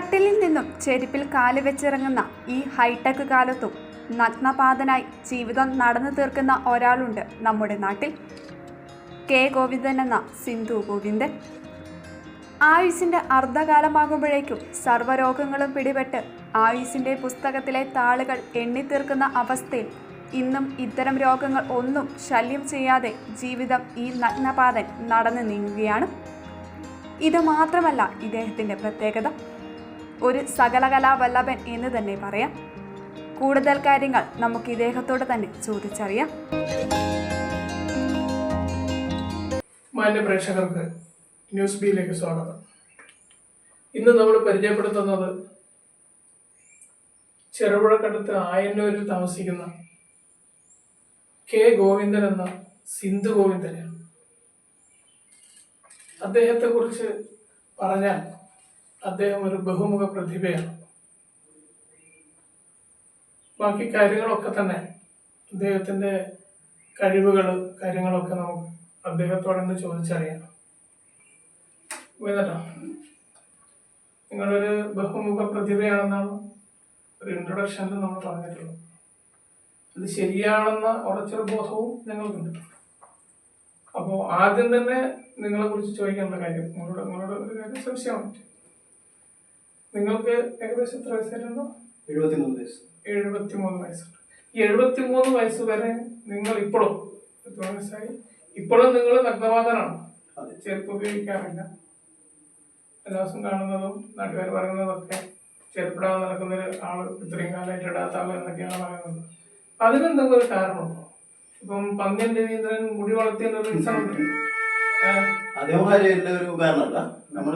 കട്ടിലിൽ നിന്നും ചെരുപ്പിൽ കാൽ വെച്ചിറങ്ങുന്ന ഈ ഹൈടെക് കാലത്തും നഗ്നപാതനായി ജീവിതം നടന്നു തീർക്കുന്ന ഒരാളുണ്ട് നമ്മുടെ നാട്ടിൽ. കെ. ഗോവിന്ദൻ എന്ന സിന്ധു ഗോവിന്ദൻ. ആയുസിന്റെ അർദ്ധകാലമാകുമ്പോഴേക്കും സർവരോഗങ്ങളും പിടിപെട്ട് ആയുസിന്റെ പുസ്തകത്തിലെ താളുകൾ എണ്ണിത്തീർക്കുന്ന അവസ്ഥയിൽ ഇന്നും ഇത്തരം രോഗങ്ങൾ ഒന്നും ശല്യം ചെയ്യാതെ ജീവിതം ഈ നഗ്നപാതൻ നടന്നു നീങ്ങുകയാണ്. ഇത് മാത്രമല്ല ഇദ്ദേഹത്തിന്റെ പ്രത്യേകത. ഒരു സകലകലാ വല്ലഭൻ എന്ന് തന്നെ പറയാം. കൂടുതൽ കാര്യങ്ങൾ നമുക്ക് ഇദ്ദേഹത്തോട് തന്നെ ചോദിച്ചറിയാം. മാന്യ പ്രേക്ഷകർക്ക് ന്യൂസ് ബിയിലേക്ക് സ്വാഗതം. ഇന്ന് നമ്മൾ പരിചയപ്പെടുത്തുന്നത് ചെറുപുഴക്കടുത്ത് ആയന്നൂരിൽ താമസിക്കുന്ന കെ ഗോവിന്ദൻ എന്ന സിന്ധു ഗോവിന്ദനെയാണ്. അദ്ദേഹത്തെക്കുറിച്ച് പറഞ്ഞാൽ അദ്ദേഹം ഒരു ബഹുമുഖ പ്രതിഭയാണ്. ബാക്കി കാര്യങ്ങളൊക്കെ തന്നെ അദ്ദേഹത്തിന്റെ കഴിവുകൾ കാര്യങ്ങളൊക്കെ നമുക്ക് അദ്ദേഹത്തോടൊന്ന് ചോദിച്ചറിയാം വേദന നിങ്ങളൊരു ബഹുമുഖ പ്രതിഭയാണെന്നാണ് ഒരു ഇൻട്രൊഡക്ഷനിൽ നമ്മൾ പറഞ്ഞിട്ടുള്ളത്. അത് ശരിയാണെന്ന ഉറച്ചൊരു ബോധവും ഞങ്ങൾക്കുണ്ട്. അപ്പോൾ ആദ്യം തന്നെ നിങ്ങളെ കുറിച്ച് ചോദിക്കേണ്ട കാര്യം നിങ്ങളോട് നിങ്ങളോട് ഒരു കാര്യം സംശയമാണ്. നിങ്ങൾക്ക് ഏകദേശം എത്ര വയസ്സായിരുന്നു എഴുപത്തിമൂന്ന് വയസ്സ്. എഴുപത്തിമൂന്ന് വയസ്സുണ്ട്. ഈ എഴുപത്തിമൂന്ന് വയസ്സ് വരെ നിങ്ങൾ ഇപ്പോഴും എത്ര വയസ്സായി ഇപ്പോഴും നിങ്ങൾ നഗ്നവാദനാണ്. അത്. ചെരുപ്പ് ഉപയോഗിക്കാറില്ല. എല്ലാ ദിവസം കാണുന്നതും നാട്ടുകാർ പറയുന്നതൊക്കെ ചെരുപ്പിടാതെ നടക്കുന്ന ഒരു ആൾ ഇത്രയും കാലമായിട്ട് ഇടാത്ത ആൾ എന്നൊക്കെയാണ് പറയുന്നത്. അതിനെന്തെങ്കിലും ഒരു കാരണമുണ്ടോ? ഇപ്പം പന്നിയൻ രവീന്ദ്രൻ മുടി വളർത്തിയ റീസൺ ഉണ്ട്? അതേമാതിരി എന്റെ ഒരു ഉപകരണമല്ല. നമ്മൾ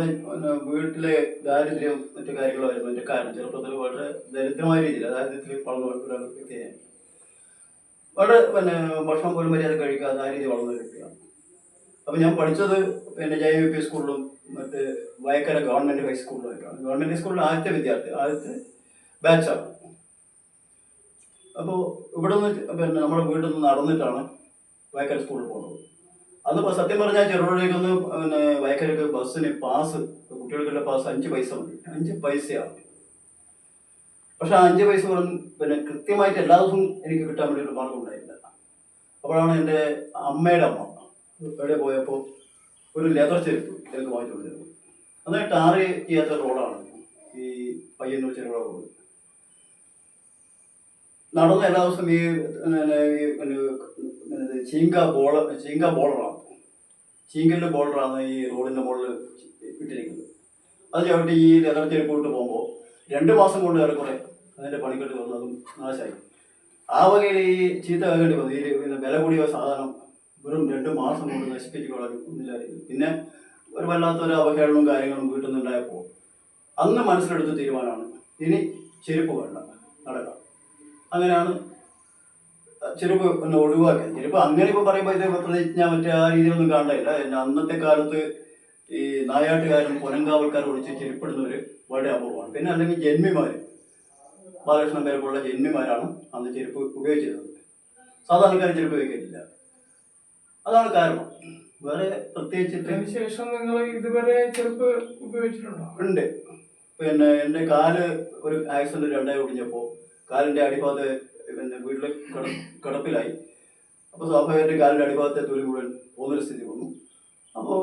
വീട്ടിലെ ദാരിദ്ര്യം മറ്റു കാര്യങ്ങളായിരുന്നു എന്റെ കാര്യം ചെറുപ്പത്തിൽ വളരെ ദരിദ്രമായ രീതിയിൽ ദാരിദ്ര്യത്തിൽ വളർന്നു ഒരു വളരെ പിന്നെ ഭക്ഷണം പോലും മര്യാദ കഴിക്കാതെ ആ രീതി വളർന്ന കിട്ടുക അപ്പം ഞാൻ പഠിച്ചത് പിന്നെ ജെ പി സ്കൂളിലും മറ്റ് വയക്കര ഗവൺമെന്റ് ഹൈസ്കൂളിലുമായിട്ടാണ് ഗവൺമെന്റ് ഹൈസ്കൂളിലെ ആദ്യത്തെ വിദ്യാർത്ഥി ആദ്യത്തെ ബാച്ചാണ്. അപ്പോൾ ഇവിടെ നിന്ന് പിന്നെ നമ്മുടെ വീട്ടിൽ നിന്ന് നടന്നിട്ടാണ് വയക്കര സ്കൂളിൽ പോകുന്നത്. അന്ന് സത്യം പറഞ്ഞാൽ ചെറുപുഴയിലൊന്ന് പിന്നെ വയക്കരക്ക് ബസ്സിന് പാസ് കുട്ടികൾക്കുള്ള പാസ് അഞ്ച് പൈസ മതി. അഞ്ച് പൈസയാണ് പക്ഷെ ആ അഞ്ച് പൈസ പിന്നെ കൃത്യമായിട്ട് എല്ലാ ദിവസവും എനിക്ക് കിട്ടാൻ വേണ്ടി ഒരു മാർഗം ഉണ്ടായില്ല. അപ്പോഴാണ് എന്റെ അമ്മയുടെ അമ്മ എവിടെ പോയപ്പോൾ ഒരു ലെതർ ചെരുപ്പ് എനിക്ക് വാങ്ങിച്ചു കൊടുത്തിരുന്നു അന്ന് ടാറ് ചെയ്യാത്ത റോഡാണ്. ഈ പയ്യന്നൂർ ചെറുപുഴ റോഡ്. നടന്ന എല്ലാ ദിവസവും ഈ ചീങ്ക ബോള ചീങ്ക ബോളറാണ് ചീങ്കലിന്റെ ബോളറാണ് ഈ റോഡിന്റെ മുകളിൽ ഇട്ടിരിക്കുന്നത്. അത് ചവിട്ടി ഈ ലെതർ ചെരുപ്പ് ഇട്ട് പോകുമ്പോൾ രണ്ട് മാസം കൊണ്ട് ഏറെക്കുറെ അതിന്റെ പണിക്കെട്ട് വന്നതും നാശമായി. ആ വകയിൽ ഈ ചീത്ത കേൾക്കേണ്ടി വന്നു. ഈ വില കൂടിയ സാധനം വെറും രണ്ട് മാസം കൊണ്ട് നശിപ്പിച്ച് കളഞ്ഞു ഒന്നില്ലായിരുന്നു പിന്നെ ഒരു വല്ലാത്തൊരു അവഹേളനവും കാര്യങ്ങളും വീട്ടിൽ നിന്നുണ്ടായപ്പോൾ അന്ന് മനസ്സിലെടുത്ത തീരുമാനമാണ് ഇനി ചെരുപ്പ് വേണ്ട നടക്കാം. അങ്ങനെയാണ്. ചെരുപ്പ് പിന്നെ ഒഴിവാക്കിയത്. ചെരുപ്പ് അങ്ങനെ ഇപ്പൊ പറയുമ്പോൾ ഇത് ഞാൻ മറ്റേ ആ രീതിയിലൊന്നും കാണണ്ടായില്ല പിന്നെ അന്നത്തെ കാലത്ത് ഈ നായാട്ടുകാരും പൊനങ്കാവൽക്കാരും ഒഴിച്ച് ചെരുപ്പിടുന്നവര് വളരെ അപൂർവമാണ്. പിന്നെ അല്ലെങ്കിൽ ജന്മിമാര്. ബാലകൃഷ്ണൻ പേരെ പോലുള്ള ജന്മിമാരാണ് അന്ന് ചെരുപ്പ് ഉപയോഗിച്ചിരുന്നത്. സാധാരണക്കാരൻ ചെരുപ്പ് ഉപയോഗിക്കുന്നില്ല അതാണ് കാരണം. വേറെ പ്രത്യേകിച്ചിട്ട് ശേഷം നിങ്ങൾ ഇതുവരെ ചെരുപ്പ് ഉപയോഗിച്ചിട്ടുണ്ടോ? ഉണ്ട്. പിന്നെ എന്റെ കാൽ ഒരു ആക്സിഡന്റ് രണ്ടായി ഒടിഞ്ഞപ്പോൾ കാലിന്റെ അടിഭാഗത്ത് പിന്നെ വീട്ടിൽ കിട കിടപ്പിലായി. അപ്പോൾ സ്വാഭാവികമായിട്ട് കാലിന്റെ അടിഭാഗത്തെ തൊലി മുഴുവൻ പോകുന്നൊരു സ്ഥിതി വന്നു. അപ്പോൾ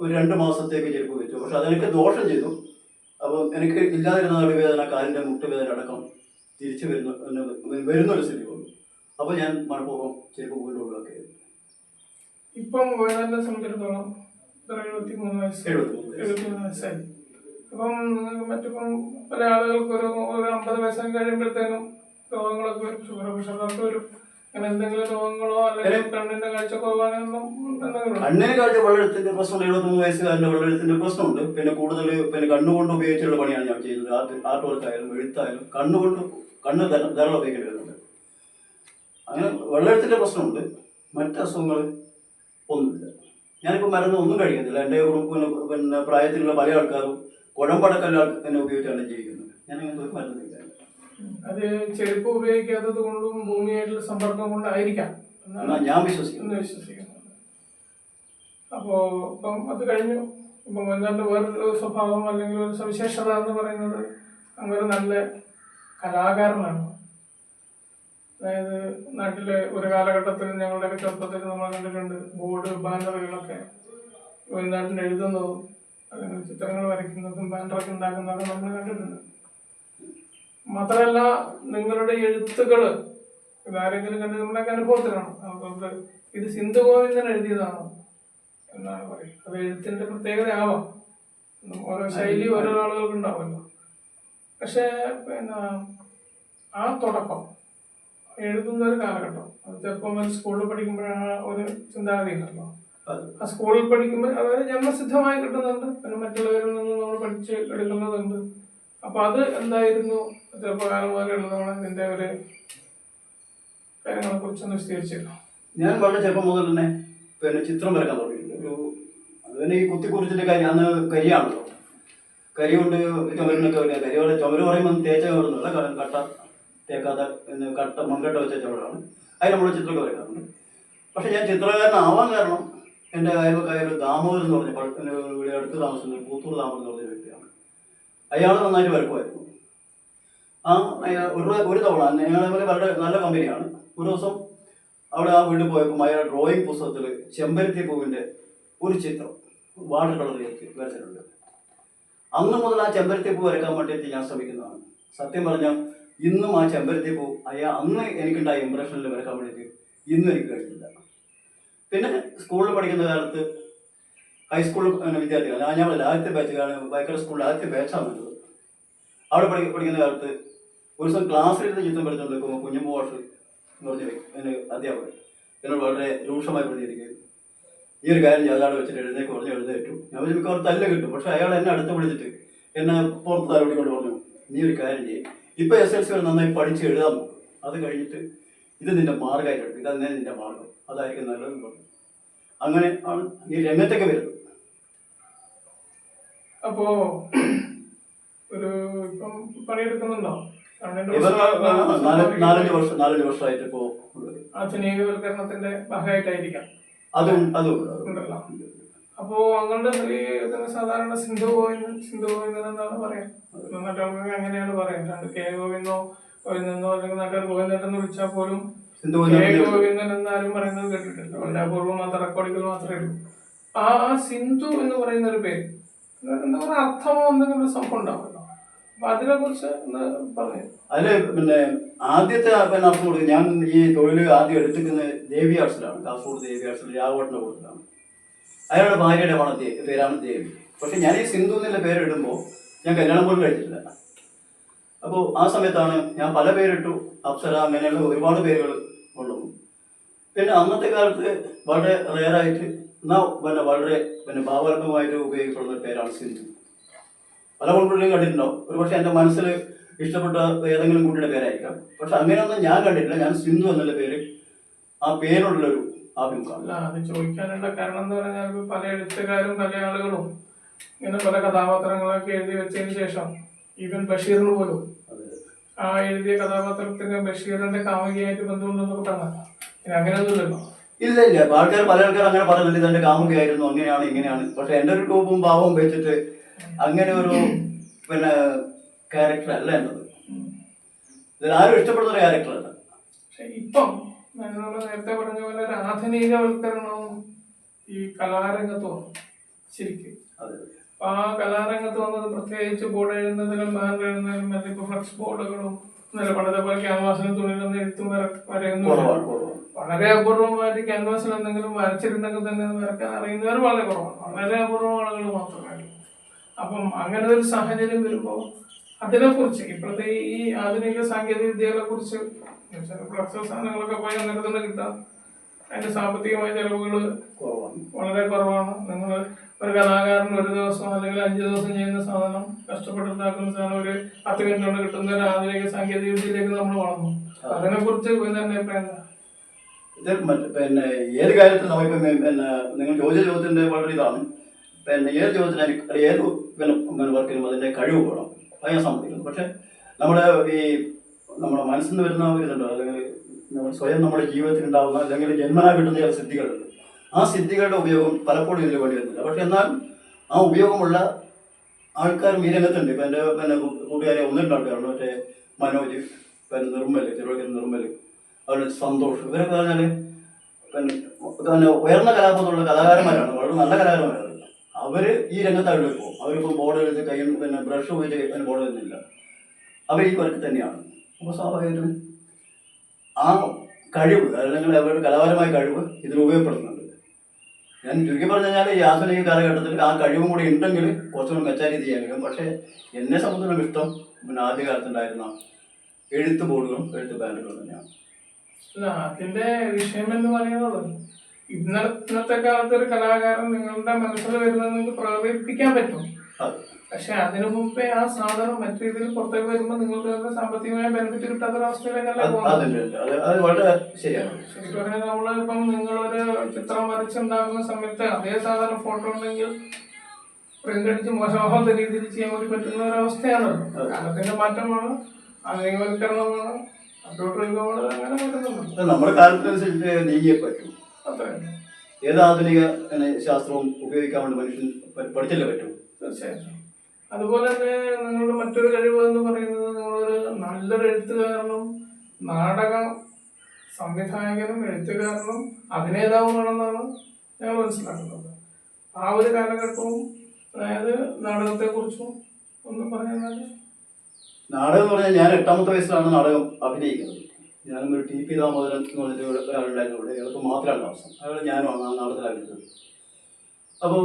ഒരു രണ്ട് മാസത്തേക്ക് ചെരുപ്പ് വെച്ചു. പക്ഷെ അതെനിക്ക് ദോഷം ചെയ്തു. അപ്പോൾ എനിക്ക് ഇല്ലാതിരുന്ന നടുവേദന കാലിന്റെ മുട്ടുവേദന അടക്കം തിരിച്ചു വരുന്ന വരുന്നൊരു സ്ഥിതി വന്നു. അപ്പോൾ ഞാൻ മണപ്പൂർവം ചെരുപ്പ് വീണ്ടും ഒഴിവാക്കിയത് ഇപ്പം വേദന സംബന്ധിച്ചിടത്തോളം. എഴുപത്തി മൂന്ന് വയസ്സായി. നിങ്ങൾക്ക് മറ്റിപ്പം പല ആളുകൾക്ക് ഒരു ഒരു അമ്പത് വയസ്സൊക്കെ കഴിയുമ്പോഴത്തേനും രോഗങ്ങളൊക്കെ വരും. ഷുഗർ വരും. അങ്ങനെ എന്തെങ്കിലും രോഗങ്ങളോ അല്ലെങ്കിൽ കണ്ണിന്റെ കാഴ്ചക്കുറവോ അങ്ങനെയൊന്നും എന്തെങ്കിലും ഉണ്ടോ? കണ്ണിന് കാഴ്ച വെള്ളെടുത്തിന്റെ പ്രശ്നമുണ്ട്. എഴുപത്തിമൂന്ന് വയസ്സുകാരന്റെ വെള്ളെടുത്തിന്റെ പ്രശ്നമുണ്ട്. പിന്നെ കൂടുതൽ പിന്നെ കണ്ണുകൊണ്ട് ഉപയോഗിച്ചുള്ള പണിയാണ് ഞാൻ ചെയ്യുന്നത്. ആർട്ട് ആർട്ട് വർക്ക് ആയാലും എഴുത്തായാലും കണ്ണുകൊണ്ട് കണ്ണ് ധര- ധാരാളം ഉപയോഗിക്കേണ്ടി വരുന്നുണ്ട്. അങ്ങനെ വെള്ളെടുത്തിന്റെ പ്രശ്നമുണ്ട്. മറ്റ് അസുഖങ്ങൾ ഒന്നുമില്ല. ഞാനിപ്പോൾ മരുന്ന് ഒന്നും കഴിക്കുന്നില്ല എന്റെ ഗ്രൂപ്പിന് പിന്നെ പ്രായത്തിലുള്ള പല ആൾക്കാരും കുഴമ്പടക്കല്ല ഉപയോഗിച്ചാണ് ജീവിക്കുന്നത്. ഞാൻ അങ്ങനത്തെ ഒരു മരുന്ന് അത് ചെരുപ്പ് ഉപയോഗിക്കാത്തത് കൊണ്ടും ഭൂമിയായിട്ടുള്ള സമ്പർക്കം കൊണ്ടായിരിക്കാം. എന്നാണ് ഞാൻ വിശ്വസിക്കുന്നു. വിശ്വസിക്കുന്നു. അപ്പോ ഇപ്പം അത് കഴിഞ്ഞു. ഇപ്പം ഗോവിന്ദന്റെ വേറൊരു സ്വഭാവം അല്ലെങ്കിൽ ഒരു സവിശേഷത എന്ന് പറയുന്നത് അങ്ങനെ നല്ല കലാകാരനാണ്. അതായത് നാട്ടിലെ ഒരു കാലഘട്ടത്തിൽ ഞങ്ങളുടെ ചെറുപ്പത്തിൽ നമ്മൾ കണ്ടിട്ടുണ്ട് ബോർഡ് ബാനറുകളൊക്കെ ഗോവിന്ദാട്ടിൽ എഴുതുന്നതും ചിത്രങ്ങൾ വരയ്ക്കുന്നതും ബാനറൊക്കെ ഉണ്ടാക്കുന്നതൊക്കെ നമ്മൾ കണ്ടിട്ടുണ്ട്. മാത്രമല്ല നിങ്ങളുടെ എഴുത്തുകൾ ഇതാരെങ്കിലും കണ്ട് നമ്മളൊക്കെ അനുഭവത്തിലാണ്. അതുകൊണ്ട് ഇത് സിന്ധു ഗോവിന്ദൻ എഴുതിയതാണോ എന്നാണ് പറയുന്നത് അത് എഴുത്തിന്റെ പ്രത്യേകതയാവാം. ഓരോ ശൈലി ഓരോ ആളുകൾക്ക് ഉണ്ടാവുമല്ലോ. പക്ഷേ പിന്നെ ആ തുടക്കം എഴുതുന്ന ഒരു കാലഘട്ടം. അത് ചെറുപ്പം മുതൽ സ്കൂളിൽ പഠിക്കുമ്പോഴാണ് ഒരു ചിന്താഗതി ഉണ്ടല്ലോ. ആ സ്കൂളിൽ പഠിക്കുമ്പോൾ അതായത് ജന്മസിദ്ധമായി കിട്ടുന്നുണ്ട്. പിന്നെ മറ്റുള്ളവരിൽ നിന്ന് നമ്മൾ പഠിച്ച് എടുക്കുന്നതുണ്ട്. അപ്പൊ അത് എന്തായിരുന്നു? ചെറുപ്പകാലം മുതൽ എഴുതുന്ന ഇതിന്റെ ഒരു കാര്യങ്ങളെ കുറിച്ചൊന്ന് വിശദീകരിച്ചിരുന്നു ഞാൻ വളരെ ചെറുപ്പം മുതൽ തന്നെ പിന്നെ ചിത്രം വരക്കാൻ തുടങ്ങിയിട്ടുണ്ട്. ഒരു അത് തന്നെ ഈ കുത്തിക്കുറിച്ചിന്റെ കാര്യം അന്ന് കരിയാണല്ലോ. കരി കൊണ്ട് ചുമരിനൊക്കെ വരിക കരി പോലെ ചുമര് പറയുമ്പോൾ തേച്ച ചുമരുന്നുള്ള കട്ട തേക്കാത്ത കട്ട മൺകട്ട വെച്ച ചുമരാണ്. അതിൽ നമ്മൾ ചിത്രമൊക്കെ വരക്കാറുണ്ട് പക്ഷെ ഞാൻ ചിത്രകാരനാവാൻ കാരണം എന്റെ അയൽവക്കായ ദാമോദരൻ എന്ന് പറഞ്ഞ പഴ- എന്റെ വീട് അടുത്ത് താമസിക്കുന്ന പൂത്തൂർ ദാമോദരൻ എന്ന് പറഞ്ഞ വ്യക്തിയാണ്. അയാൾ നന്നായിട്ട് വരക്കുമായിരുന്നു. ആ ഒരു ഒരു തവണ ഞങ്ങളെ വളരെ നല്ല കമ്പനിയാണ്. ഒരു ദിവസം അവിടെ ആ വീട്ടിൽ പോയപ്പോൾ അയാൾ ഡ്രോയിങ് പുസ്തകത്തിൽ ചെമ്പരത്തി പൂവിന്റെ ഒരു ചിത്രം വാട്ടർ കളർ വരച്ചിട്ടുണ്ട്. അന്ന് മുതൽ ആ ചെമ്പരത്തി പൂ വരക്കാൻ വേണ്ടിയിട്ട് ഞാൻ ശ്രമിക്കുന്നതാണ്. സത്യം പറഞ്ഞാൽ ഇന്നും ആ ചെമ്പരത്തി പൂ അയാൾ അന്ന് എനിക്കുണ്ടായ ഇമ്പ്രഷനിൽ വരക്കാൻ വേണ്ടിയിട്ട് ഇന്നും എനിക്ക് കഴിഞ്ഞില്ല പിന്നെ സ്കൂളിൽ പഠിക്കുന്ന കാലത്ത് ഹൈസ്കൂൾ വിദ്യാർത്ഥികൾ ഞാൻ ആദ്യത്തെ ബാച്ച് വൈക്കര സ്കൂളിൽ ആദ്യത്തെ ബാച്ചാണ് വന്നത് അവിടെ പഠി പഠിക്കുന്ന കാലത്ത് ഒരു ദിവസം ക്ലാസ്സിലിരുന്ന് ചിത്രം വരച്ചുകൊണ്ട് നിൽക്കുമ്പോൾ എന്ന് പറഞ്ഞ എന്റെ അധ്യാപകൻ എന്നോട് വളരെ രൂക്ഷമായി പ്രതികരിക്കുകയും ഈ ഒരു കാര്യം ഞാൻ വെച്ചിട്ട് എഴുന്നേക്ക് പറഞ്ഞ് എഴുന്നേറ്റു. ഞാൻ മിക്കവാറും തല്ല കിട്ടും പക്ഷെ അയാൾ എന്നെ അടുത്ത് വിളിച്ചിട്ട് എന്നെ പുറത്ത് തലോടി കൊണ്ട് പറഞ്ഞു നീ ഒരു കാര്യം ചെയ്യും. ഇപ്പൊ എസ് എൽ സി വരെ നന്നായി പഠിച്ച് എഴുതാൻ അത് കഴിഞ്ഞിട്ട് ഇത് നിന്റെ മാർഗമായിട്ട് എടുക്കും ഇത് തന്നെ നിന്റെ മാർഗം. അതായിരിക്കും നല്ലതെന്ന് പറഞ്ഞു അങ്ങനെ ആണ് ഈ രംഗത്തൊക്കെ വരുന്നത് അപ്പോ ഒരു ഇപ്പം പണിയെടുക്കുന്നുണ്ടോ? നാലഞ്ച് വർഷം നാലഞ്ച് വർഷമായിട്ട് ഇപ്പോ. ആധുനികവൽക്കരണത്തിന്റെ ഭാഗമായിട്ടായിരിക്കാം. അതും അതും അപ്പോ അങ്ങയുടെ ഈ സാധാരണ സിന്ധു ഗോവിന്ദൻ സിന്ധു ഗോവിന്ദൻ എന്നാണ് പറയാം. നാട്ടുകാർക്ക് അങ്ങനെയാണ് പറയാം. കെ ഗോവിന്ദോ ഗോവിന്ദനോ അല്ലെങ്കിൽ നാട്ടുകാർ ഗോവിന്ദൻ എന്ന് വിളിച്ചാൽ പോലും ഗോവിന്ദൻ ഗോവിന്ദൻ എന്നാരും പറയുന്നത് കേട്ടിട്ടില്ല. വളരെ അപൂർവം മാത്രം റെക്കോർഡുകൾ മാത്രമേ ഉള്ളൂ. ആ ആ സിന്ധു എന്ന് പറയുന്ന ഒരു പേര്. എന്താ പറയുക അർത്ഥമോ എന്തെങ്കിലും ഒരു സംഭവം ഉണ്ടാവുമല്ലോ. അപ്പൊ അതിനെ കുറിച്ച് ഒന്ന് പറഞ്ഞു. അതിൽ പിന്നെ ആദ്യത്തെ പിന്നെ അർത്ഥം കൊടുക്കും ഞാൻ ഈ തൊഴിൽ ആദ്യം എടുത്തിരിക്കുന്നത് ദേവി ആർട്സിലാണ് കാസർഗോഡ് ദേവി ആർട്സിൽ രാഘവട്ടിന്റെ കൂട്ടത്തിലാണ്. അയാളുടെ ഭാര്യയുടെ പണം പേരാണ് ദേവി. പക്ഷെ ഞാൻ ഈ സിന്ധു എന്നുള്ള പേര് ഇടുമ്പോൾ ഞാൻ കല്യാണം പോലും കഴിച്ചിട്ടില്ല. അപ്പോൾ ആ സമയത്താണ് ഞാൻ പല പേരിട്ടു അപ്സര അങ്ങനെയുള്ള ഒരുപാട് പേരുകൾ ഉള്ളു പിന്നെ അന്നത്തെ കാലത്ത് വളരെ റെയറായിട്ട് എന്നാൽ പിന്നെ വളരെ പിന്നെ ഭാവാത്മകമായിട്ട് ഉപയോഗിക്കുന്ന പേരാണ് സിന്ധു. പല കൊണ്ടുള്ളിലും കണ്ടിട്ടുണ്ടാവും ഒരുപക്ഷെ എന്റെ മനസ്സിൽ ഇഷ്ടപ്പെട്ട ഏതെങ്കിലും കുട്ടിയുടെ പേരായിരിക്കാം. പക്ഷെ അങ്ങനെയൊന്നും ഞാൻ കണ്ടിട്ടില്ല. ഞാൻ സിന്ധു എന്നുള്ള പേര് ആ പേരുള്ളൊരു അല്ല അത് ചോദിക്കാനുള്ള കാരണം എന്ന് പറഞ്ഞാൽ പല എഴുത്തുകാരും പല ആളുകളും ഇങ്ങനെ പല കഥാപാത്രങ്ങളൊക്കെ എഴുതി വെച്ചതിന് ശേഷം ഈവൻ ബഷീറിന് പോലും. ആ എഴുതിയ കഥാപാത്രത്തിന് ബഷീറിന്റെ കാമുകിയായിട്ട് ബന്ധമുണ്ടെന്നൊക്കെ പറഞ്ഞ പിന്നെ അങ്ങനെയൊന്നുമില്ലല്ലോ. ഇല്ല ഇല്ല. ആൾക്കാർ പല ആൾക്കാർ അങ്ങനെ പറയുന്നുണ്ട് ഇതെന്റെ കാമുകിയായിരുന്നു അങ്ങനെയാണ് ഇങ്ങനെയാണ്. പക്ഷെ എന്റെ ഒരു രൂപവും ഭാവവും വെച്ചിട്ട് അങ്ങനെ ഒരു പിന്നെ ക്യാരക്ടർ അല്ല എന്നത്. ഇതിൽ ആരും ഇഷ്ടപ്പെടുന്ന ഒരു ക്യാരക്ടർ അല്ല. പക്ഷെ ഇപ്പം നമ്മൾ നേരത്തെ പറഞ്ഞ പോലെ ഒരു ആധുനികവൽക്കരണവും ഈ കലാരംഗത്തോ ശരിക്കും. അതെ. ആ കലാരംഗത്ത് വന്നത് പ്രത്യേകിച്ച് ബോർഡ് എഴുതുന്നതിനും ബാനർ എഴുതുന്നതിനും മറ്റേ ഇപ്പൊ ഫ്ലക്സ് ബോർഡുകളും ഇന്നലെ പണ്ടത്തെ പോലെ ക്യാൻവാസിന് തുണിയിലൊന്നും എഴുത്തും വര- വരയൊന്നുമില്ല കുറവാണ് കുറവാണ്. വളരെ അപൂർവമായിട്ട് ക്യാൻവാസിൽ എന്തെങ്കിലും വരച്ചിട്ടുണ്ടെങ്കിൽ തന്നെ വരയ്ക്കാൻ വരക്കാൻ അറിയുന്നവർ വളരെ കുറവാണ്. വളരെ അപൂർവം ആളുകൾ മാത്രമേ അപ്പം അങ്ങനെ ഒരു സാഹചര്യം വരുമ്പോൾ അതിനെക്കുറിച്ച് ഇപ്പോഴത്തെ ഈ ആധുനിക സാങ്കേതിക വിദ്യകളെ കുറിച്ച് ഫ്ലക്സ് സാധനങ്ങളൊക്കെ പോയി അന്നേരം തന്നെ കിട്ടാം. അതിന്റെ സാമ്പത്തികമായ ചെലവുകൾ വളരെ കുറവാണ്. നിങ്ങൾ ഒരു കലാകാരൻ ഒരു ദിവസം അല്ലെങ്കിൽ അഞ്ച് ദിവസം ചെയ്യുന്ന സാധനം കഷ്ടപ്പെട്ടുണ്ടാക്കുന്ന സാധനം ഒരു പത്ത് മിനിറ്റ് കൊണ്ട് കിട്ടുന്ന ഒരു ആധുനിക സാങ്കേതിക വിദ്യയിലേക്ക് നമ്മൾ വളർന്നു. അതിനെ കുറിച്ച് പിന്നെ അഭിപ്രായം ഇത് പിന്നെ ഏത് കാര്യത്തിൽ നമുക്കിപ്പം പിന്നെ നിങ്ങൾ ചോദിച്ച ചോദ്യത്തിന്റെ വളരെ ഇതാണ്. പിന്നെ ഏത് ചോദ്യത്തിന് ഏത് പിന്നെ വർക്കിനും അതിന്റെ കഴിവ് വേണം. അത് ഞാൻ സമ്മതിക്കുന്നു. പക്ഷെ നമ്മുടെ ഈ നമ്മുടെ മനസ്സിൽ നിന്ന് വരുന്ന ഒരു ഇതുണ്ടോ. അല്ലെങ്കിൽ നമ്മൾ സ്വയം നമ്മുടെ ജീവിതത്തിൽ ഉണ്ടാവുന്ന അല്ലെങ്കിൽ ജന്മനാ കിട്ടുന്ന ചില സിദ്ധികളുണ്ട്. ആ സിദ്ധികളുടെ ഉപയോഗം പലപ്പോഴും ഇതിന് വേണ്ടി വരുന്നില്ല. പക്ഷെ എന്നാൽ ആ ഉപയോഗമുള്ള ആൾക്കാരും ഈ രംഗത്തുണ്ട്. ഇപ്പം എന്റെ പിന്നെ കൂട്ടുകാരെ ഒന്നിട്ട് രണ്ട് ആൾക്കാരുണ്ട്. മറ്റേ മനോജ് പിന്നെ നിർമ്മൽ തിരുവനന്തപുരം നിർമ്മൽ അതുപോലെ സന്തോഷ്. ഇവരൊക്കെ പറഞ്ഞാൽ പിന്നെ പിന്നെ ഉയർന്ന കലാപത്തിലുള്ള കലാകാരന്മാരാണ്. വളരെ നല്ല കലാകാരന്മാരാണ്. അവർ ഈ രംഗത്താണ് പോകും. അവരിപ്പോൾ ബോർഡ് എഴുതി കയ്യിൽ പിന്നെ ബ്രഷ് ഉപയോഗിച്ച് അതിന് ബോർഡ് എഴുതുന്നില്ല അവർ ഈ വർക്ക് തന്നെയാണ്. അപ്പോൾ സ്വാഭാവികമായിട്ടും ആ കഴിവ് അല്ലെങ്കിൽ അവരുടെ കലാപരമായ കഴിവ് ഇതിൽ ഉപയോഗപ്പെടുത്തുന്നുണ്ട് ഞാൻ ചുരുക്കി പറഞ്ഞു കഴിഞ്ഞാൽ ഈ കാലഘട്ടത്തിൽ ആ കഴിവും കൂടി ഉണ്ടെങ്കിൽ കുറച്ചുകൂടി മെച്ചാരി ചെയ്യാൻ കഴിയും. പക്ഷേ എന്നെ സംബന്ധിച്ചിടത്തോളം ഇഷ്ടം പിന്നെ ആദ്യകാലത്തുണ്ടായിരുന്ന എഴുത്ത് ബോർഡുകളും എഴുത്ത് ബാൻഡുകളും തന്നെയാണ്. അതിന്റെ വിഷയം എന്ന് പറയുന്നത് ഇന്നത്തെ കാലത്ത് ഒരു കലാകാരൻ നിങ്ങളുടെ മനസ്സിൽ വരുന്നത് നിങ്ങൾക്ക് പ്രകടിപ്പിക്കാൻ പറ്റും പക്ഷെ അതിനു മുമ്പേ ആ സാധനം മറ്റു രീതിയിൽ പുറത്തേക്ക് വരുമ്പോൾ നിങ്ങൾക്ക് സാമ്പത്തികമായ ബെനിഫിറ്റ് കിട്ടാത്ത ഒരവസ്ഥയിലേക്കല്ലേ ശരിക്കും പറഞ്ഞാൽ നമ്മളിപ്പം നിങ്ങളൊരു ചിത്രം വരച്ചുണ്ടാകുന്ന സമയത്ത് അതേ സാധനം ഫോട്ടോ ഉണ്ടെങ്കിൽ പ്രിന്റ് അടിച്ച് മോശമാവാത്ത രീതിയിൽ ചെയ്യാൻ വേണ്ടി പറ്റുന്ന ഒരു അവസ്ഥയാണ് കാലത്തിന്റെ മാറ്റമാണ് ആധുനികവൽക്കരണമാണ് കമ്പ്യൂട്ടർ യുഗമാണ് അങ്ങനെ പറ്റുന്നുണ്ട്. നമ്മുടെ കാലത്തിനനുസരിച്ച് നീങ്ങിയേ പറ്റും. അത്രയും ഏത് ആധുനിക ശാസ്ത്രവും ഉപയോഗിക്കാൻ വേണ്ടി മനുഷ്യൻ പഠിച്ചല്ലേ പറ്റും? തീർച്ചയായിട്ടും. അതുപോലെ തന്നെ നിങ്ങളുടെ മറ്റൊരു കഴിവ് എന്ന് പറയുന്നത് നിങ്ങളൊരു നല്ലൊരു എഴുത്തുകാരനും നാടക സംവിധായകനും എഴുത്തുകാരനും അഭിനേതാവുമാണെന്നാണ് ഞങ്ങൾ മനസ്സിലാക്കുന്നത്. ആ ഒരു കാലഘട്ടവും അതായത് നാടകത്തെക്കുറിച്ചും ഒന്ന് പറഞ്ഞാൽ നാടകം എന്ന് പറഞ്ഞാൽ ഞാൻ എട്ടാമത്തെ വയസ്സിലാണ് നാടകം അഭിനയിക്കുന്നത്. ഞാനും ഒരു ടി പി ദാമോദരൻ എന്ന് പറഞ്ഞിട്ട് ഒരു ഒരാളുണ്ടായിരുന്നു ഇവിടെ. ഞങ്ങൾക്ക് മാത്രമാണ് താമസം അയാൾ ഞാനും ആ നാടകത്തിൽ അഭിനയിച്ചത്. അപ്പോൾ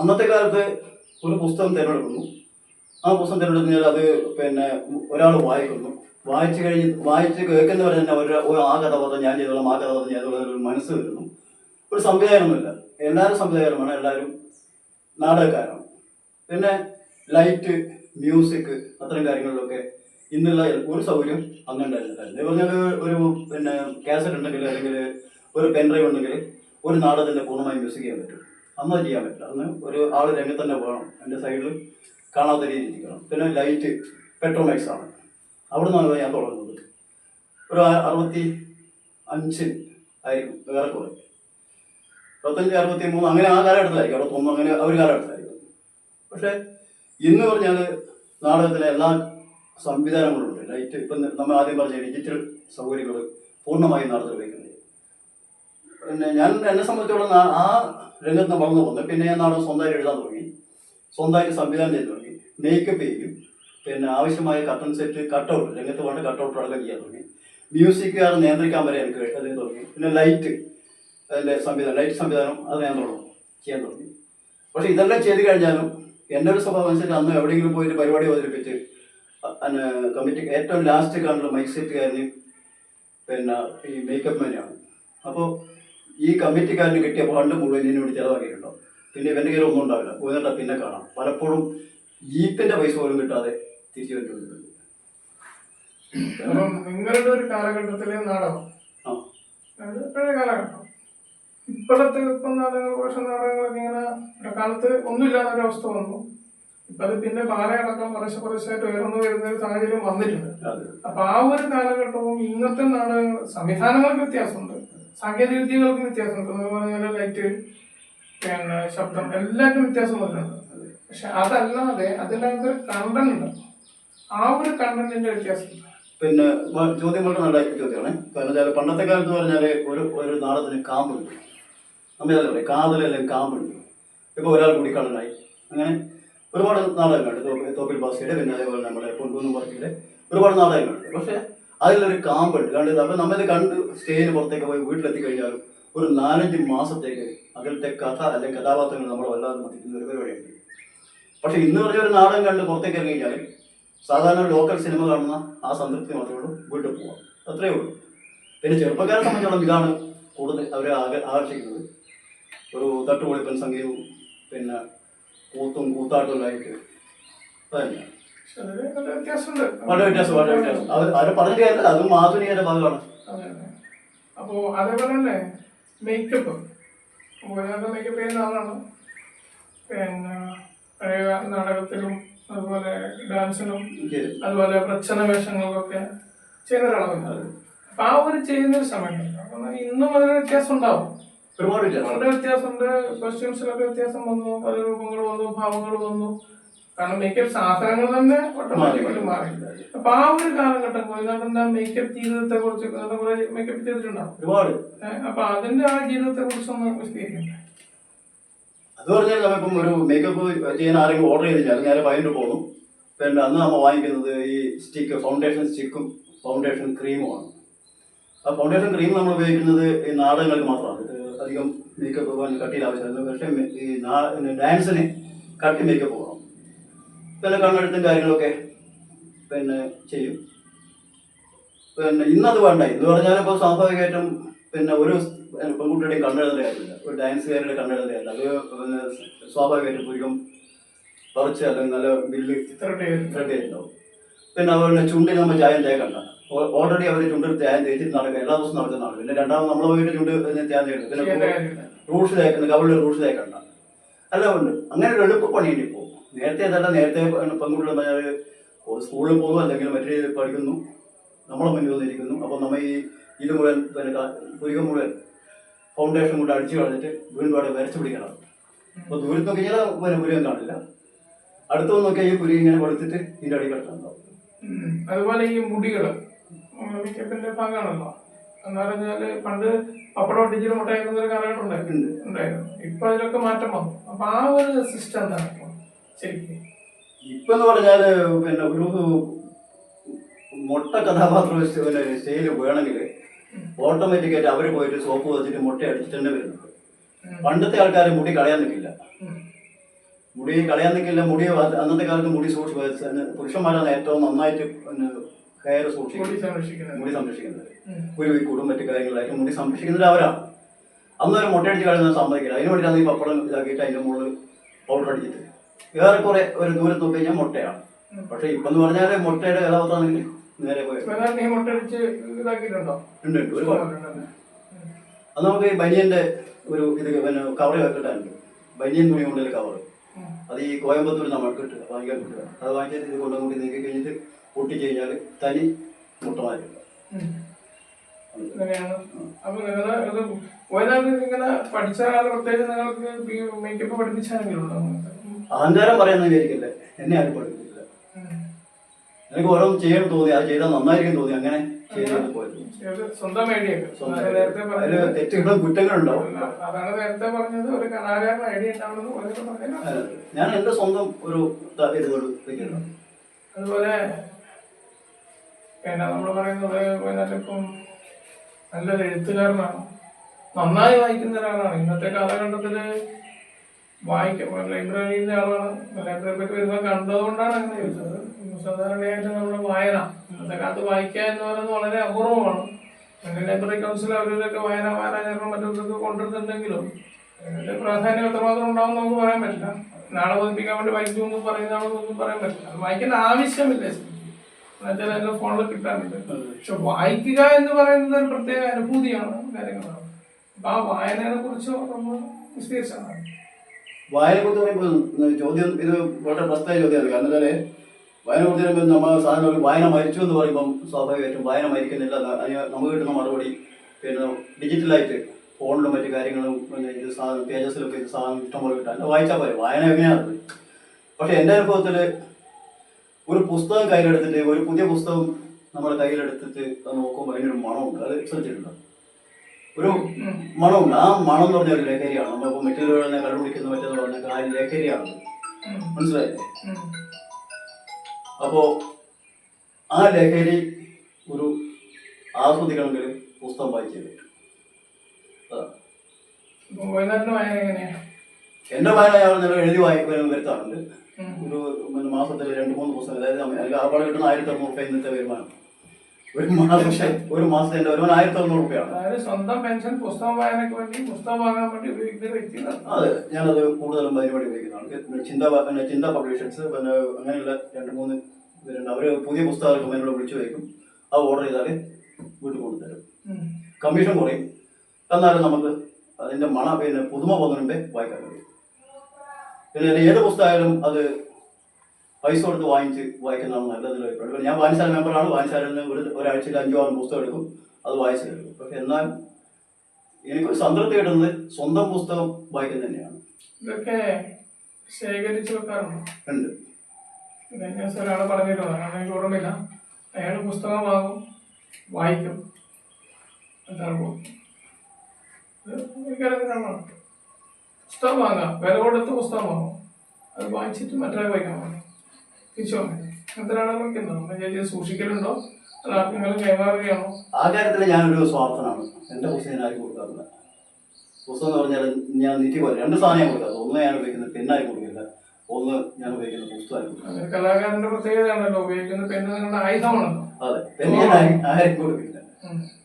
അന്നത്തെ കാലത്ത് ഒരു പുസ്തകം തിരഞ്ഞെടുക്കുന്നു. ആ പുസ്തകം തിരഞ്ഞെടുത്താൽ അത് പിന്നെ ഒരാൾ വായിക്കുന്നു. വായിച്ചു കഴിഞ്ഞ് വായിച്ച് കേൾക്കുന്നവർ തന്നെ ഒരു ഒരു ആ കഥ പറഞ്ഞാൽ ഞാൻ ചെയ്തോളാം ആ കഥ പറഞ്ഞാൽ ഞാൻ ചെയ്തോളാം ഒരു മനസ്സ് വരുന്നു. ഒരു സംവിധായകമില്ല എല്ലാവരും സംവിധാനമാണ് എല്ലാവരും നാടകക്കാരാണ്. പിന്നെ ലൈറ്റ് മ്യൂസിക് അത്തരം കാര്യങ്ങളിലൊക്കെ ഇന്നുള്ള ഒരു സൗകര്യം അങ്ങനെ ഉണ്ടായിരുന്നില്ല. പറഞ്ഞാൽ ഒരു പിന്നെ കാസറ്റ് ഉണ്ടെങ്കിൽ അല്ലെങ്കിൽ ഒരു പെൻഡ്രൈവ് ഉണ്ടെങ്കിൽ ഒരു നാടകത്തിന്റെ പൂർണമായി മ്യൂസിക് ചെയ്യാൻ പറ്റും. അന്ന് ചെയ്യാൻ പറ്റില്ല. അന്ന് ഒരു ആൾ രംഗത്ത് തന്നെ വേണം എന്റെ സൈഡിൽ കാണാത്ത രീതിയിൽ ഇരിക്കണം. പിന്നെ ലൈറ്റ് പെട്രോമാക്സ് ആണ്. അവിടെ നിന്നാണ് ഞാൻ തുടങ്ങുന്നത്. ഒരു അറുപത്തി അഞ്ചിൽ ആയിരിക്കും ഏറെക്കുറെ അറുപത്തഞ്ച് അറുപത്തി മൂന്ന് അങ്ങനെ ആ കാലഘട്ടത്തിലായിരിക്കും. അറുപത്തൊന്ന് അങ്ങനെ ആ ഒരു കാലഘട്ടത്തിലായിരിക്കും. പക്ഷേ ഇന്ന് പറഞ്ഞാൽ നാടകത്തിലെ എല്ലാ സംവിധാനങ്ങളുണ്ട്. ലൈറ്റ് ഇപ്പം നമ്മൾ ആദ്യം പറഞ്ഞ ഡിജിറ്റൽ സൗകര്യങ്ങൾ പൂർണമായും ഉപയോഗിക്കുന്നത് പിന്നെ ഞാൻ എന്നെ സംബന്ധിച്ചോളം ആ- രംഗത്ത് വളർന്നു വന്നു. പിന്നെ ഞാൻ നാളെ സ്വന്തമായിട്ട് എഴുതാൻ തുടങ്ങി. സ്വന്തമായിട്ട് സംവിധാനം ചെയ്തു തുടങ്ങി. മേക്കപ്പ് ചെയ്യും. പിന്നെ ആവശ്യമായ കട്ടൺ സെറ്റ് കട്ടൗട്ട് രംഗത്ത് വേണ്ട കട്ടൗട്ട് അടക്കം ചെയ്യാൻ തുടങ്ങി. മ്യൂസിക് അത് നിയന്ത്രിക്കാൻ വരെ എനിക്ക് അതിന് തുടങ്ങി. പിന്നെ ലൈറ്റ് അതിന്റെ സംവിധാനം ലൈറ്റ് സംവിധാനം അത് ഞാൻ തുടങ്ങും. ചെയ്യാൻ തുടങ്ങി. പക്ഷേ ഇതെല്ലാം ചെയ്ത് കഴിഞ്ഞാലും എന്റെ ഒരു സ്വഭാവം അനുസരിച്ച് അന്ന് എവിടെയെങ്കിലും പോയിട്ട് പരിപാടി അവതരിപ്പിച്ച് കമ്മിറ്റി ഏറ്റവും ലാസ്റ്റ് കാണുന്ന മൈക്ക് സെറ്റ് കാരനെയും പിന്നെ ഈ മേക്കപ്പ് മാനെയാണ് അപ്പോൾ ഈ കമ്മിറ്റിക്കാരന് കിട്ടിയ ഫണ്ട് മുഴുവൻ എന്നോട് ചിലവാക്കിയിട്ടുണ്ടോ? പിന്നെ ഇവന്റെ കയ്യിൽ ഒന്നും ഉണ്ടാവില്ല. പോയിട്ടാ പിന്നെ കാണാം. പലപ്പോഴും ജീപ്പിന്റെ പൈസ പോലും കിട്ടാതെ തിരിച്ചു വരുന്നുണ്ട് നിങ്ങളുടെ ഒരു കാലഘട്ടത്തിലെ നാടകം. പഴയ കാലഘട്ടം. ഇപ്പോഴത്തെ ഇപ്പം നാടകങ്ങൾ കുറച്ച് നാടകങ്ങളൊക്കെ ഇങ്ങനെ ഒരു കാലത്ത് ഒന്നുമില്ലാത്ത ഒരു അവസ്ഥ വന്നു. ഇപ്പൊ അത് പിന്നെ പാലയടക്കം കുറച്ച് കുറച്ചായിട്ട് ഉയർന്നു വരുന്ന ഒരു സാഹചര്യം വന്നിട്ടുണ്ട്. അപ്പൊ ആ ഒരു കാലഘട്ടവും ഇന്നത്തെ നാടകങ്ങൾ സംവിധാനങ്ങൾക്ക് വ്യത്യാസമുണ്ട്. സാങ്കേതിക വിദ്യകൾക്ക് വ്യത്യാസമുണ്ട് അതുപോലെ ലൈറ്റ് പിന്നെ ശബ്ദം എല്ലാവർക്കും വ്യത്യാസം വരുന്നുണ്ട് പക്ഷെ അതല്ലാതെ അതിനകത്ത് കണ്ടന്റ് ഉണ്ട്. ആ ഒരു കണ്ടന്റിന്റെ വ്യത്യാസം പിന്നെ ചോദ്യം വളരെ നല്ല ചോദ്യമാണ്. കാരണം പണ്ടത്തെ കാലത്ത് പറഞ്ഞാൽ ഒരു ഒരു നാടത്തിന് കാമ്പുണ്ട്. നമ്മൾ കാതലല്ലേ പറയും കാതലെല്ലാം കാമ്പുണ്ട്. ഇപ്പോൾ ഒരാൾ കൂടി കള്ളനായി അങ്ങനെ ഒരുപാട് നാടകങ്ങളുണ്ട്. തോപ്പിൽ ബാസിയുടെ പിന്നെ അതേപോലെ നമ്മുടെ പൊൻകുന്നും പറക്കിയുടെ ഒരുപാട് നാടകങ്ങളുണ്ട്. പക്ഷേ അതിലൊരു കാമ്പുണ്ട് കണ്ട്? അപ്പം നമ്മളിത് കണ്ട് സ്റ്റേജിന് പുറത്തേക്ക് പോയി വീട്ടിലെത്തി കഴിഞ്ഞാലും ഒരു നാലഞ്ച് മാസത്തേക്ക് അതിലത്തെ കഥ അല്ലെങ്കിൽ കഥാപാത്രങ്ങൾ നമ്മൾ വല്ലാതെ മതിക്കുന്ന ഒരു പരിപാടിയുണ്ട് പക്ഷെ ഇന്ന് പറഞ്ഞ ഒരു നാടകം കണ്ട് പുറത്തേക്ക് ഇറങ്ങി കഴിഞ്ഞാൽ സാധാരണ ലോക്കൽ സിനിമ കാണുന്ന ആ സംതൃപ്തി മാത്രമേ ഉള്ളൂ. വീട്ടിൽ പോവാം. അത്രയേ ഉള്ളൂ. പിന്നെ ചെറുപ്പക്കാരെ സംബന്ധിച്ചോളം ഇതാണ് കൂടുതൽ അവരെ ആക- ആകർഷിക്കുന്നത്. ഒരു തട്ടുപൊളിപ്പൻ സംഗീതവും പിന്നെ കൂത്തും കൂത്താട്ടും ആയിട്ട് വ്യത്യാസമുണ്ട്. വളരെ വ്യത്യാസം വളരെ വ്യത്യാസം. അത് അവരെ പറഞ്ഞിട്ട് കാര്യമില്ല. അതും ആധുനികരുടെ ഭാഗമാണ്. അപ്പോ അതേപോലെ തന്നെ മേക്കപ്പ് ഞാനൊക്കെ മേക്കപ്പ് ചെയ്യുന്ന ആളാണ്. പിന്നെ പഴയ നാടകത്തിലും അതുപോലെ ഡാൻസിനും അതുപോലെ പ്രച്ഛന്ന വേഷങ്ങൾക്കൊക്കെ ചെയ്യുന്ന ഒരാളാണ് അപ്പൊ ആ ഒരു ചെയ്യുന്ന ഒരു സമയമുണ്ട്. ഇന്നും അതിന് വ്യത്യാസം ഉണ്ടാവും ഒരുപാട് വ്യത്യാസം. വളരെ വ്യത്യാസമുണ്ട്. കോസ്റ്റ്യൂംസിലൊക്കെ വ്യത്യാസം വന്നു. പല രൂപങ്ങൾ വന്നു. ഭാവങ്ങൾ വന്നു. കാരണം മേക്കപ്പ് സാധനങ്ങൾ തന്നെ ഓട്ടോമാറ്റിക്കലി മാറി. അപ്പൊ ആ ഒരു കാലഘട്ടം കോഴിനാടിന്റെ മേക്കപ്പ് ജീവിതത്തെ കുറിച്ച് കുറെ മേക്കപ്പ് ചെയ്തിട്ടുണ്ടാവും. ഒരുപാട്. അപ്പൊ അതിന്റെ ആ ജീവിതത്തെ കുറിച്ചൊന്ന് വിശദീകരിക്കണ്ടേ? അത് പറഞ്ഞാൽ നമ്മളിപ്പം ഒരു മേക്കപ്പ് ചെയ്യാൻ ആരെങ്കിലും ഓർഡർ ചെയ്തില്ല നേരെ വൈകിട്ട് പോകും പിന്നെ അന്ന് നമ്മൾ വാങ്ങിക്കുന്നത് ഈ സ്റ്റിക്ക് ഫൗണ്ടേഷൻ സ്റ്റിക്കും ഫൗണ്ടേഷൻ ക്രീമുമാണ് ആ ഫൗണ്ടേഷൻ ക്രീം നമ്മൾ ഉപയോഗിക്കുന്നത് ഈ നാടകങ്ങൾക്ക് മാത്രമാണ്. അധികം മേക്കപ്പ് കട്ടിയിൽ ആവശ്യമില്ല. പക്ഷേ ഈ ഡാൻസിന് കട്ടി മേക്കപ്പ് പിന്നെ കണ്ണെടുത്തും കാര്യങ്ങളൊക്കെ പിന്നെ ചെയ്യും. പിന്നെ ഇന്നത് വേണ്ട. ഇന്ന് പറഞ്ഞാൽ ഇപ്പോൾ സ്വാഭാവികമായിട്ടും പിന്നെ ഒരു പെൺകുട്ടിയുടെയും കണ്ണെഴുതേണ്ട കാര്യമില്ല ഒരു ഡാൻസുകാരുടെ കണ്ണെഴുതേണ്ട കാര്യമില്ല അത് പിന്നെ സ്വാഭാവികമായിട്ടും പുരികം കുറച്ച് അല്ലെങ്കിൽ നല്ല ബില്ല് ഉണ്ടാവും. പിന്നെ അവരുടെ ചുണ്ടിൽ നമ്മൾ ചായം തേക്കണ്ട ഓൾറെഡി അവർ ചുണ്ടിൽ ചായം തേച്ചിട്ട് നടക്കുക എല്ലാ ദിവസവും നടക്കുന്ന നടക്കുന്നതാണ് പിന്നെ രണ്ടാമത് നമ്മൾ പോയിട്ട് ചുണ്ട് ചായം തേക്കണം പിന്നെ റൂഷ് തേക്കുന്നത് കവളിൽ റൂഷ് തേക്കണ്ട എല്ലാം ഉണ്ട് അങ്ങനെ ഒരു എളുപ്പ പണിയുണ്ട് ഇപ്പോൾ നേരത്തെ അതല്ല നേരത്തെ പെൺകുട്ടികൾ പറഞ്ഞാൽ സ്കൂളിൽ പോകുന്നു അല്ലെങ്കിൽ മറ്റേ പഠിക്കുന്നു നമ്മളെ മുന്നിൽ വന്നിരിക്കുന്നു. അപ്പോൾ നമ്മൾ ഈ ഇത് മുഴുവൻ പിന്നെ പുരികം മുഴുവൻ ഫൗണ്ടേഷൻ കൊണ്ട് അടിച്ചു കളഞ്ഞിട്ട് വീണ്ടും അവിടെ വരച്ചു പിടിക്കണം. അപ്പോൾ ദൂരത്ത് നോക്കി കഴിഞ്ഞാൽ പിന്നെ പുരികം കാണില്ല. അടുത്ത് നോക്കിയാൽ ഈ പുരി ഇങ്ങനെ കൊടുത്തിട്ട് ഇതിന്റെ അടി കിടക്കുന്നുണ്ടാവും അതുപോലെ ഈ മുടികൾ മേക്കപ്പിന്റെ ഭാഗമാണല്ലോ എന്ന് പണ്ട് പപ്പടം ഒട്ടിച്ചിട്ട് മുട്ടയാക്കുന്ന ഒരു കാലഘട്ടം ഉണ്ടായിരുന്നു. ഉണ്ട്. ഉണ്ടായിരുന്നു. ഇപ്പൊ അതിലൊക്കെ മാറ്റം വന്നു. അപ്പൊ ആ ഒരു സിസ്റ്റം എന്താണ്? ശരിക്കും. ഇപ്പൊ എന്ന് പറഞ്ഞാൽ പിന്നെ ഒരു മുട്ട കഥാപാത്രം പിന്നെ സ്റ്റേജിൽ വേണമെങ്കിൽ ഓട്ടോമാറ്റിക്കായിട്ട് അവർ പോയിട്ട് സോപ്പ് വെച്ചിട്ട് മുട്ട അടിച്ചിട്ട് തന്നെ വരുന്നത്. പണ്ടത്തെ ആൾക്കാർ മുടി കളയാൻ നിൽക്കില്ല. മുടി കളയാൻ നിൽക്കില്ല മുടി അന്നത്തെ കാലത്ത് മുടി സൂക്ഷിച്ച് പുരുഷന്മാരാണ് ഏറ്റവും നന്നായിട്ട് പിന്നെ മുടി സൂക്ഷിക്കുന്നത്. മുടി സംരക്ഷിക്കുന്നത്. ഒരു കൂടും മറ്റു കാര്യങ്ങളായിട്ട് മുടി സംരക്ഷിക്കുന്നത് അവരാണ് അന്നേരം മുട്ടയടിച്ച് കളയുന്നത് സമ്മതിക്കില്ല അതിന് വേണ്ടിയിട്ടാണ് ഈ പപ്പടം ഇതാക്കിയിട്ട് അതിന്റെ മുകളിൽ പൗഡർ അടിച്ചിട്ട്. ഏറെക്കുറെ ഒരു ദൂരത്ത് നോക്കി കഴിഞ്ഞാൽ മുട്ടയാണ്. പക്ഷെ ഇപ്പം എന്ന് പറഞ്ഞാൽ മുട്ടയുടെ കഥാപാത്രമാണെങ്കിൽ നേരെ പോയി ഉണ്ട് ഉണ്ട് ഒരുപാട്. അത് നമുക്ക് ഈ ബനിയന്റെ ഒരു ഇത് പിന്നെ കവർ കിട്ടാനുണ്ട് ബനിയൻ തുണി കൊണ്ടുള്ള കവർ അത് ഈ കോയമ്പത്തൂർ നമ്മൾ കിട്ടുക വാങ്ങിക്കാൻ കിട്ടുക അത് വാങ്ങിച്ചിട്ട് ഇത് കൊണ്ടും കൂടി നീക്കി കഴിഞ്ഞിട്ട് പൊട്ടിച്ചു കഴിഞ്ഞാൽ തനി മുട്ടമാരുണ്ട് ഉം. അങ്ങനെയാണ് അപ്പൊ നിങ്ങൾ ഇത് ഇങ്ങനെ പഠിച്ച പ്രത്യേകിച്ച് നിങ്ങൾക്ക് മേക്കപ്പ് പഠിപ്പിച്ചാണെങ്കിലും ഉണ്ടോ അഹങ്കാരം വിചാരിക്കല്ലേ എന്നെ ആരും പഠിപ്പിക്കില്ല. ഉം. എനിക്ക് ഓരോ ചെയ്യാൻ തോന്നി. അത് ചെയ്താൽ നന്നായിരിക്കും തോന്നി. അങ്ങനെ സ്വന്തം ഐഡിയ തെറ്റുകളും കുറ്റങ്ങളും ഉണ്ടാവും അതാണ് നേരത്തെ പറഞ്ഞത്. ഒരു കലാകാരൻ ഐഡിയ ഞാൻ എന്റെ സ്വന്തം ഒരു അതുപോലെ പിന്നെ നമ്മൾ പറയുന്നത് വയനാട്ടിലിപ്പം നല്ലൊരു എഴുത്തുകാരനാണ്. നന്നായി വായിക്കുന്ന ഒരാളാണ്. ഇന്നത്തെ കാലഘട്ടത്തിൽ വായിക്കും ലൈബ്രറിയിലെ ആളാണ്. ലൈബ്രറിയിലേക്ക് വരുമ്പോൾ കണ്ടതുകൊണ്ടാണ് അങ്ങനെ ചോദിച്ചത് സാധാരണയായിട്ട് നമ്മുടെ വായന ഇന്നത്തെ കാലത്ത് വായിക്കുക എന്ന് പറയുന്നത് വളരെ അപൂർവമാണ്. അങ്ങനെ ലൈബ്രറി കൗൺസിൽ അവരൊക്കെ വായന വായനാചരണം മറ്റൊക്കെ കൊണ്ടുവരുന്നുണ്ടെങ്കിലും അതിന്റെ പ്രാധാന്യം എത്രമാത്രം ഉണ്ടാവും നമുക്ക് പറയാൻ പറ്റില്ല. നാളെ പതിപ്പിക്കാൻ വേണ്ടി വായിച്ചു വായിക്കുമെന്ന് പറയുന്നതാണെന്നൊന്നും പറയാൻ പറ്റില്ല. അത് വായിക്കേണ്ട ആവശ്യമില്ല എന്നുവെച്ചാൽ അതിന്റെ ഫോണിൽ കിട്ടാറുണ്ട് പക്ഷെ വായിക്കുക എന്ന് പറയുന്നത് ഒരു പ്രത്യേക അനുഭൂതിയാണ് കാര്യങ്ങളാണ്. അപ്പൊ ആ വായനയെ കുറിച്ച് നമ്മൾ വിശദീകരിച്ചാണ് വായനയെ കുറിച്ച് പറയുമ്പോൾ ചോദ്യം ഇത് വളരെ പ്രശ്നമായ ചോദ്യമാണ്. കാരണം വെച്ചാൽ വായന കുറിച്ച് പറയുമ്പോൾ നമ്മൾ സാധാരണ ഒരു വായന മരിച്ചു എന്ന് പറയുമ്പോൾ സ്വാഭാവികമായിട്ടും വായന മരിക്കുന്നില്ല. നമുക്ക് കിട്ടുന്ന മറുപടി പിന്നെ ഡിജിറ്റലായിട്ട് ഫോണിലും മറ്റു കാര്യങ്ങളും പിന്നെ ഇത് സാധനം പേജസിലൊക്കെ ഇത് സാധനം ഇഷ്ടംപോലെ കിട്ടാൻ. അത് വായിച്ചാൽ പോരെ വായന എങ്ങനെയാണ് പക്ഷെ എന്റെ അനുഭവത്തിൽ ഒരു പുസ്തകം കയ്യിലെടുത്തിട്ട് ഒരു പുതിയ പുസ്തകം നമ്മുടെ കയ്യിലെടുത്തിട്ട് നോക്കുമ്പോൾ അതിനൊരു മണമുണ്ട്. അത് ശ്രദ്ധിച്ചിട്ടുണ്ട് ഒരു മണമുണ്ട്. ആ മണം എന്ന് പറഞ്ഞ ഒരു ലഹരിയാണ്. നമ്മളിപ്പോൾ മറ്റുള്ളവരെ കണ്ടുപിടിക്കുന്ന മറ്റെന്ന് പറഞ്ഞാൽ ആ ലഹരിയാണ്. മനസ്സിലായില്ലേ അപ്പോ ആ ലഹരി ഒരു ആസ്വദിക്കണമെങ്കിൽ പുസ്തകം വായിച്ചേ പറ്റും. വായന എങ്ങനെയാ എന്റെ മകൻ അയാൾ എഴുതി വരുത്താറുണ്ട്. ഒരു മാസത്തിൽ രണ്ട് മൂന്ന് ദിവസം അതായത് അല്ലെങ്കിൽ ആറുപാട് കിട്ടുന്ന ആയിരത്തി അറുന്നൂറ് റുപ്യ ഇന്നത്തെ വരുമാനം. ഒരു മാസം ഒരു മാസത്തെ വരുമാനം ആയിരത്തി അറുന്നൂറ് റുപ്യാണ് അതായത് സ്വന്തം പെൻഷൻ പുസ്തകം വായനയ്ക്ക് വേണ്ടി പുസ്തകം വാങ്ങാൻ വേണ്ടി ഉപയോഗിക്കുന്ന വ്യക്തികളാണ് അതെ. ഞാനത് കൂടുതലും പരിപാടി ഉപയോഗിക്കുന്നതാണ്. ചിന്ത പിന്നെ ചിന്ത പബ്ലിഷൻസ് പിന്നെ അങ്ങനെയുള്ള രണ്ട് മൂന്ന് പേരുണ്ട്. അവർ പുതിയ പുസ്തകങ്ങൾ എന്നോട് വിളിച്ചു വയ്ക്കും അത് ഓർഡർ ചെയ്താൽ വീട്ടിൽ കൊണ്ടുതരും. കമ്മീഷൻ കുറയും. എന്നാലും നമുക്ക് അതിന്റെ മണ പിന്നെ പുതുമ പോകുന്നുണ്ട് വായിക്കാൻ കഴിയും. പിന്നെ ഏത് പുസ്തകമായാലും അത് പൈസ കൊടുത്ത് വാങ്ങിച്ച് വായിക്കുന്നതാണ് നല്ലതെന്ന് അഭിപ്രായം ഞാൻ വായനശാല മെമ്പറാണ് വായനശാലയിൽ നിന്ന് ഒരു ഒരാഴ്ചയിൽ അഞ്ചോ ആറ് പുസ്തകം എടുക്കും. അത് വായിച്ചു കഴിക്കും പക്ഷെ എന്നാൽ എനിക്കൊരു സംതൃപ്തി കിട്ടുന്നത് സ്വന്തം പുസ്തകം വായിക്കുന്നത് തന്നെയാണ്. ഇതൊക്കെ ശേഖരിച്ചു വെക്കാറുണ്ടോ? ഉണ്ട്. ഒരാൾ അതാണ് എനിക്ക് ഓർമ്മയില്ല. അയാൾ പുസ്തകം വാങ്ങും വായിക്കും. പോകും എനിക്കറിയാം പുസ്തകം വാങ്ങാം. വില കൊടുത്ത് പുസ്തകം വാങ്ങും. അത് വാങ്ങിച്ചിട്ട് മറ്റൊരാൾ വായിക്കാൻ പോകും തിരിച്ചു വാങ്ങാം. ഒരാളെ വയ്ക്കുന്നോ നമ്മൾ ചേച്ചി സൂക്ഷിക്കലുണ്ടോ? അല്ല ആർക്കെങ്കിലും കൈമാറുകയാണോ? ആ കാര്യത്തിൽ ഞാനൊരു സ്വാർത്ഥനാണ്. എന്റെ പുസ്തകം ഞാൻ ആർക്കും കൊടുക്കാറില്ല. പുസ്തകം എന്ന് പറഞ്ഞാൽ ഞാൻ നിധി പോലെ രണ്ട് സാധനം ഞാൻ കൊടുക്കാറ് ഒന്ന് ഞാൻ ഉപയോഗിക്കുന്നത് പെണ്ണായി കൊടുക്കില്ല. ഒന്ന് ഞാൻ പുസ്തകമായി കലാകാരന്റെ പ്രത്യേകതയാണല്ലോ. പെണ്ണ് നിങ്ങളുടെ ആയുധമാണല്ലോ. അതെ പെണ്ണ് ഞാൻ ആരും- കൊടുക്കില്ല.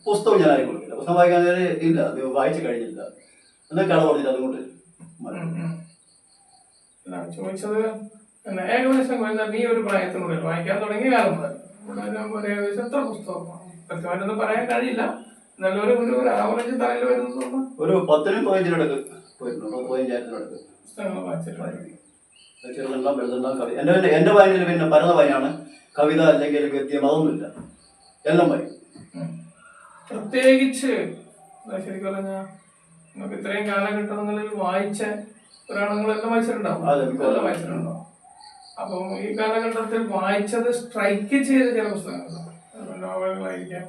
പുസ്തകം ഞാൻ ആരും കൊടുക്കില്ല. പുസ്തകം വായിക്കാൻ ഇല്ല. അത് വായിച്ചു കഴിഞ്ഞില്ല. എന്നാൽ കട പറഞ്ഞിട്ട് അതുകൊണ്ട് മതി. ചോദിച്ചത്. പിന്നെ ഏകദേശം കഴിഞ്ഞാൽ നീ ഒരു പ്രായത്തിനുള്ളിൽ വായിക്കാൻ തുടങ്ങിയ കാലം മുതൽ. ഇവിടെ ഏകദേശം എത്ര പുസ്തകമാണ്? കൃത്യമായിട്ടൊന്നും പറയാൻ കഴിയില്ല. നല്ലൊരു ഒരു ആവറേജ് തലയിൽ വരുന്നത് ഒരു പത്തിനും പതിനഞ്ചിനടുക്ക് പതിനഞ്ചായിരത്തിനടുക്ക് പുസ്തകങ്ങൾ വായിച്ചിട്ടുണ്ട്. ചെറുതെല്ലാം വലുതെല്ലാം കവിത എന്റെ പിന്നെ എന്റെ വായനയിൽ പിന്നെ പരത വായനയാണ്. കവിത അല്ലെങ്കിൽ ഗദ്യം അതൊന്നുമില്ല. എല്ലാം വായിക്കും. പ്രത്യേകിച്ച് ശരിക്കും പറഞ്ഞാൽ നമുക്ക് ഇത്രയും കാലഘട്ടങ്ങളിൽ വായിച്ച പുരാണങ്ങളെല്ലാം വായിച്ചിട്ടുണ്ടാവും. എല്ലാം വായിച്ചിട്ടുണ്ടാവും. അപ്പം ഈ കാലഘട്ടത്തിൽ വായിച്ചത് സ്ട്രൈക്ക് ചെയ്ത ചില പുസ്തകങ്ങളുണ്ടാവും നോവലുകളായിരിക്കാം.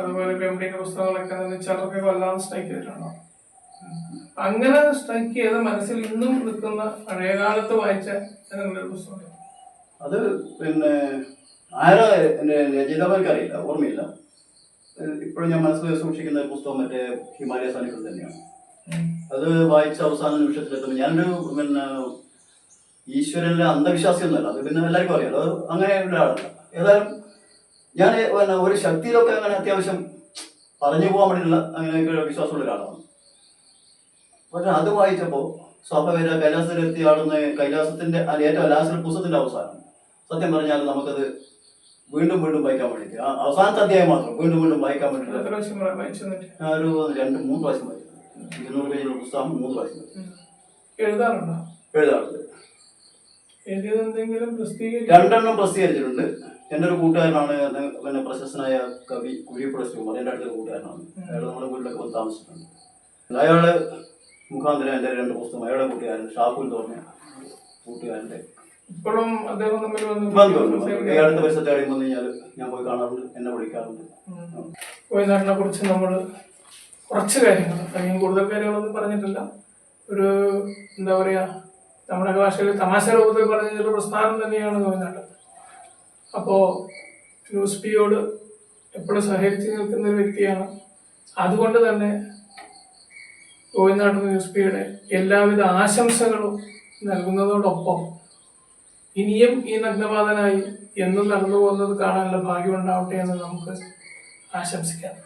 അതുപോലെ ബെമ്പടിയുടെ പുസ്തകങ്ങളൊക്കെ ചിലർക്ക് വല്ലാതെ സ്ട്രൈക്ക് ചെയ്തിട്ടുണ്ടാവും. അങ്ങനെ സ്ട്രൈക്ക് ചെയ്ത മനസ്സിൽ ഇന്നും നിൽക്കുന്ന പഴയകാലത്ത് വായിച്ച ഒരു പുസ്തകം അത് പിന്നെ ആരാ എന്റെ രചയിതാവർക്ക് അറിയില്ല ഓർമ്മയില്ല. ഇപ്പോഴും ഞാൻ മനസ്സിൽ സൂക്ഷിക്കുന്ന പുസ്തകം മറ്റേ ഹിമാലയ സാനികൾ തന്നെയാണ്. അത് വായിച്ച അവസാന നിമിഷത്തിലെത്തുമ്പോൾ ഞാനൊരു പിന്നെ ഈശ്വരനിലെ അന്ധവിശ്വാസിയൊന്നുമല്ല. അത് പിന്നെ എല്ലാവർക്കും അറിയാം. അത് അങ്ങനെ ഒരാളല്ല. ഏതായാലും ഞാൻ പിന്നെ ഒരു ശക്തിയിലൊക്കെ അങ്ങനെ അത്യാവശ്യം പറഞ്ഞു പോകാൻ വേണ്ടിയിട്ടുള്ള അങ്ങനെയൊക്കെ വിശ്വാസമുള്ള ഒരാളാണ്. പക്ഷെ അത് വായിച്ചപ്പോൾ സ്വാഭാവിക കൈലാസത്തിലെത്തി ആടുന്ന കൈലാസത്തിന്റെ അല്ല, ഏറ്റവും ലാസ്റ്റ് പുസ്തകത്തിന്റെ അവസാനം. സത്യം പറഞ്ഞാൽ നമുക്കത് വീണ്ടും വീണ്ടും വായിക്കാൻ വേണ്ടിയിട്ട് ആ അവസാനത്തെ അധ്യായം മാത്രം. വീണ്ടും വീണ്ടും വായിക്കാൻ വേണ്ടിയിട്ട് എന്നിട്ട്? ഞാൻ ഒരു രണ്ട് മൂന്ന് പ്രാവശ്യം വായിച്ചു. ഇരുന്നൂറ് പേജിലുള്ള പുസ്തകം മൂന്ന് പ്രാവശ്യം എഴുതാറുണ്ടോ? എഴുതാറുണ്ട്. രണ്ടെണ്ണം പ്രസിദ്ധീകരിച്ചിട്ടുണ്ട്. എന്റെ ഒരു കൂട്ടുകാരനാണ് പിന്നെ പ്രശസ്തനായ കവി കുഴിപ്പുഴ ശ്രീകുമാർ എന്റെ അടുത്തൊരു കൂട്ടുകാരനാണ്. അയാൾ നമ്മുടെ വീട്ടിലൊക്കെ വന്ന് താമസിച്ചിട്ടുണ്ട്. അയാൾ മുഖാന്തരം എന്റെ രണ്ട് പുസ്തകം അയാളുടെ കൂട്ടുകാരൻ ഷാഫുൽ തോന്നിയ കൂട്ടുകാരന്റെ ഇപ്പോഴും അദ്ദേഹം തമ്മിൽ ബന്ധമുണ്ട്. അടുത്ത പരിസരത്ത് വന്നു കഴിഞ്ഞാൽ ഞാൻ പോയി കാണാറുണ്ട് എന്നെ വിളിക്കാറുണ്ട്. വയനാടിനെ കുറിച്ച് നമ്മൾ കുറച്ച് കാര്യങ്ങൾ അല്ലെങ്കിൽ കൂടുതൽ കാര്യങ്ങളൊന്നും പറഞ്ഞിട്ടില്ല. ഒരു എന്താ പറയാ നമ്മുടെ ഭാഷയിൽ തമാശ രൂപത്തിൽ പറഞ്ഞൊരു പ്രസ്ഥാനം തന്നെയാണ് വയനാട് അപ്പോൾ ന്യൂസ് പിയോട് എപ്പോഴും സഹകരിച്ച് നിൽക്കുന്ന ഒരു വ്യക്തിയാണ്. അതുകൊണ്ട് തന്നെ കോഴിനാട് ന്യൂസ് പിയുടെ എല്ലാവിധ ആശംസകളും നൽകുന്നതോടൊപ്പം ഇനിയും ഈ നഗ്നപാതനായി എന്നും നടന്നു പോകുന്നത് കാണാനുള്ള ഭാഗ്യം ഉണ്ടാവട്ടെ എന്ന് നമുക്ക് ആശംസിക്കാം.